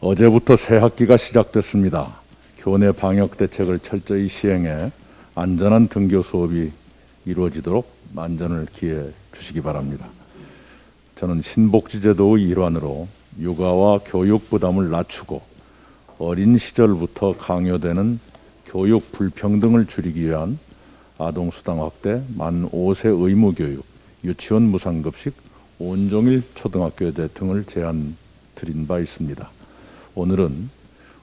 어제부터 새 학기가 시작됐습니다. 교내 방역 대책을 철저히 시행해 안전한 등교 수업이 이루어지도록 만전을 기해 주시기 바랍니다. 저는 신복지제도의 일환으로 육아와 교육 부담을 낮추고 어린 시절부터 강요되는 교육 불평등을 줄이기 위한 아동 수당 확대, 만 5세 의무 교육, 유치원 무상급식, 온종일 초등학교 대 등을 제안 드린 바 있습니다. 오늘은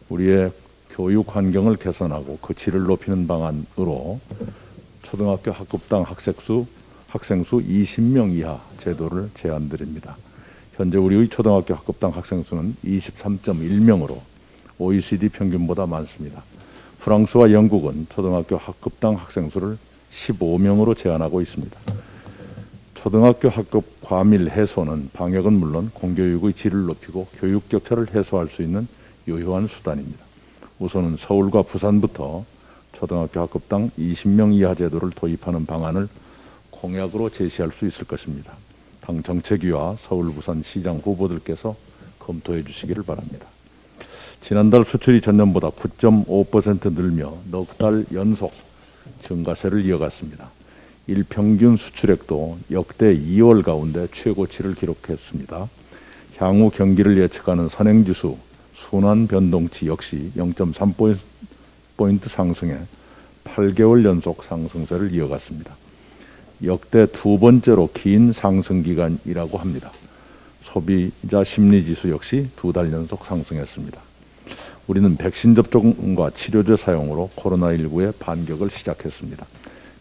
우리의 교육 환경을 개선하고 그 질을 높이는 방안으로 초등학교 학급당 학생 수 학생 수 20명 이하 제도를 제안드립니다. 현재 우리의 초등학교 학급당 학생 수는 23.1명으로 OECD 평균보다 많습니다. 프랑스와 영국은 초등학교 학급당 학생 수를 15명으로 제한하고 있습니다. 초등학교 학급 과밀 해소는 방역은 물론 공교육의 질을 높이고 교육 격차를 해소할 수 있는 유효한 수단입니다. 우선은 서울과 부산부터 초등학교 학급당 20명 이하 제도를 도입하는 방안을 공약으로 제시할 수 있을 것입니다. 당 정책위와 서울 부산 시장 후보들께서 검토해 주시기를 바랍니다. 지난달 수출이 전년보다 9.5% 늘며 넉 달 연속 증가세를 이어갔습니다. 일 평균 수출액도 역대 2월 가운데 최고치를 기록했습니다. 향후 경기를 예측하는 선행지수 순환 변동치 역시 0.3포인트 상승해 8개월 연속 상승세를 이어갔습니다. 역대 두 번째로 긴 상승 기간이라고 합니다. 소비자 심리 지수 역시 두 달 연속 상승했습니다. 우리는 백신 접종과 치료제 사용으로 코로나19의 반격을 시작했습니다.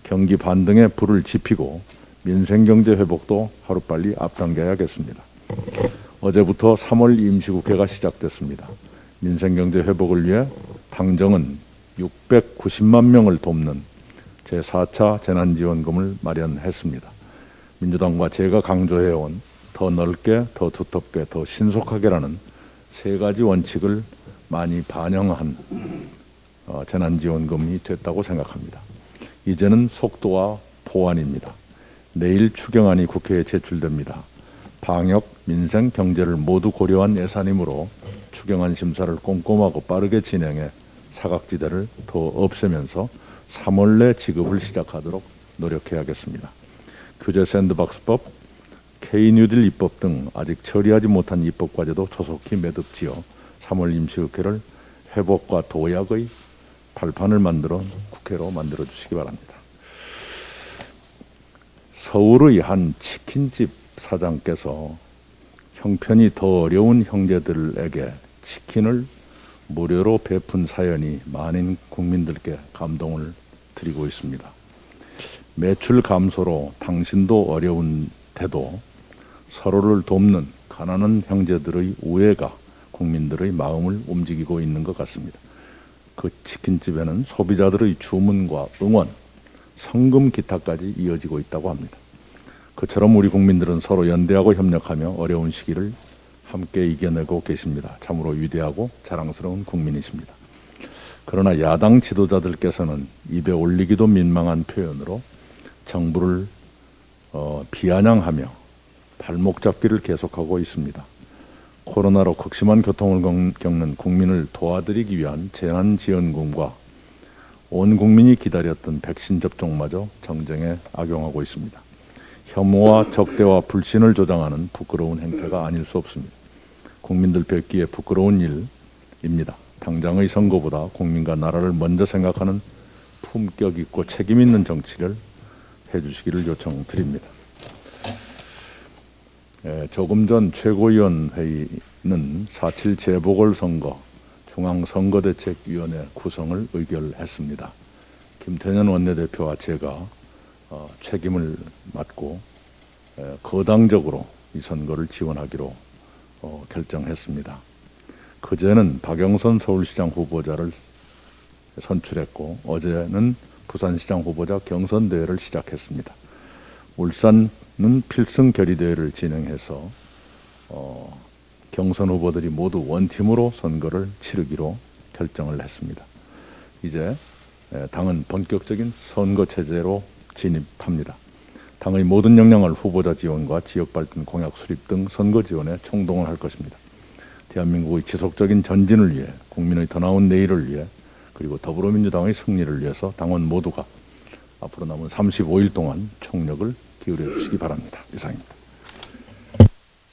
경기 반등에 불을 지피고 민생 경제 회복도 하루빨리 앞당겨야겠습니다. 어제부터 3월 임시국회가 시작됐습니다. 민생 경제 회복을 위해 당정은 690만 명을 돕는 제4차 재난지원금을 마련했습니다. 민주당과 제가 강조해온 더 넓게, 더 두텁게, 더 신속하게라는 세 가지 원칙을 많이 반영한 어, 재난지원금이 됐다고 생각합니다. 이제는 속도와 보완입니다. 내일 추경안이 국회에 제출됩니다. 방역, 민생, 경제를 모두 고려한 예산이므로 추경안 심사를 꼼꼼하고 빠르게 진행해 사각지대를 더 없애면서 3월 내 지급을 시작하도록 노력해야겠습니다. 규제 샌드박스법, K-뉴딜 입법 등 아직 처리하지 못한 입법 과제도 조속히 매듭지어 3월 임시국회를 회복과 도약의 발판을 만들어 국회로 만들어 주시기 바랍니다. 서울의 한 치킨집 사장께서 형편이 더 어려운 형제들에게 치킨을 무료로 베푼 사연이 많은 국민들께 감동을 드리고 있습니다. 매출 감소로 당신도 어려운 태도 서로를 돕는 가난한 형제들의 우애가 국민들의 마음을 움직이고 있는 것 같습니다. 그 치킨집에는 소비자들의 주문과 응원, 성금 기타까지 이어지고 있다고 합니다. 그처럼 우리 국민들은 서로 연대하고 협력하며 어려운 시기를 함께 이겨내고 계십니다. 참으로 위대하고 자랑스러운 국민이십니다. 그러나 야당 지도자들께서는 입에 올리기도 민망한 표현으로 정부를 어, 비아냥하며 발목 잡기를 계속하고 있습니다. 코로나로 극심한 고통을 겪는 국민을 도와드리기 위한 재난지원금과 온 국민이 기다렸던 백신 접종마저 정쟁에 악용하고 있습니다. 혐오와 적대와 불신을 조장하는 부끄러운 행태가 아닐 수 없습니다. 국민들 뵙기에 부끄러운 일입니다. 당장의 선거보다 국민과 나라를 먼저 생각하는 품격 있고 책임 있는 정치를 해주시기를 요청드립니다. 예, 조금 전 최고위원회의는 4.7 재보궐선거 중앙선거대책위원회 구성을 의결했습니다. 김태년 원내대표와 제가 어, 책임을 맡고 에, 거당적으로 이 선거를 지원하기로 어, 결정했습니다. 그제는 박영선 서울시장 후보자를 선출했고 어제는 부산시장 후보자 경선 대회를 시작했습니다. 울산은 필승 결의 대회를 진행해서 어, 경선 후보들이 모두 원팀으로 선거를 치르기로 결정을 했습니다. 이제 당은 본격적인 선거 체제로 진입합니다. 당의 모든 역량을 후보자 지원과 지역 발전 공약 수립 등 선거 지원에 총동원할 것입니다. 대한민국의 지속적인 전진을 위해 국민의 더 나은 내일을 위해 그리고 더불어민주당의 승리를 위해서 당원 모두가 앞으로 남은 35일 동안 총력을 기울여 주시기 바랍니다. 이상입니다.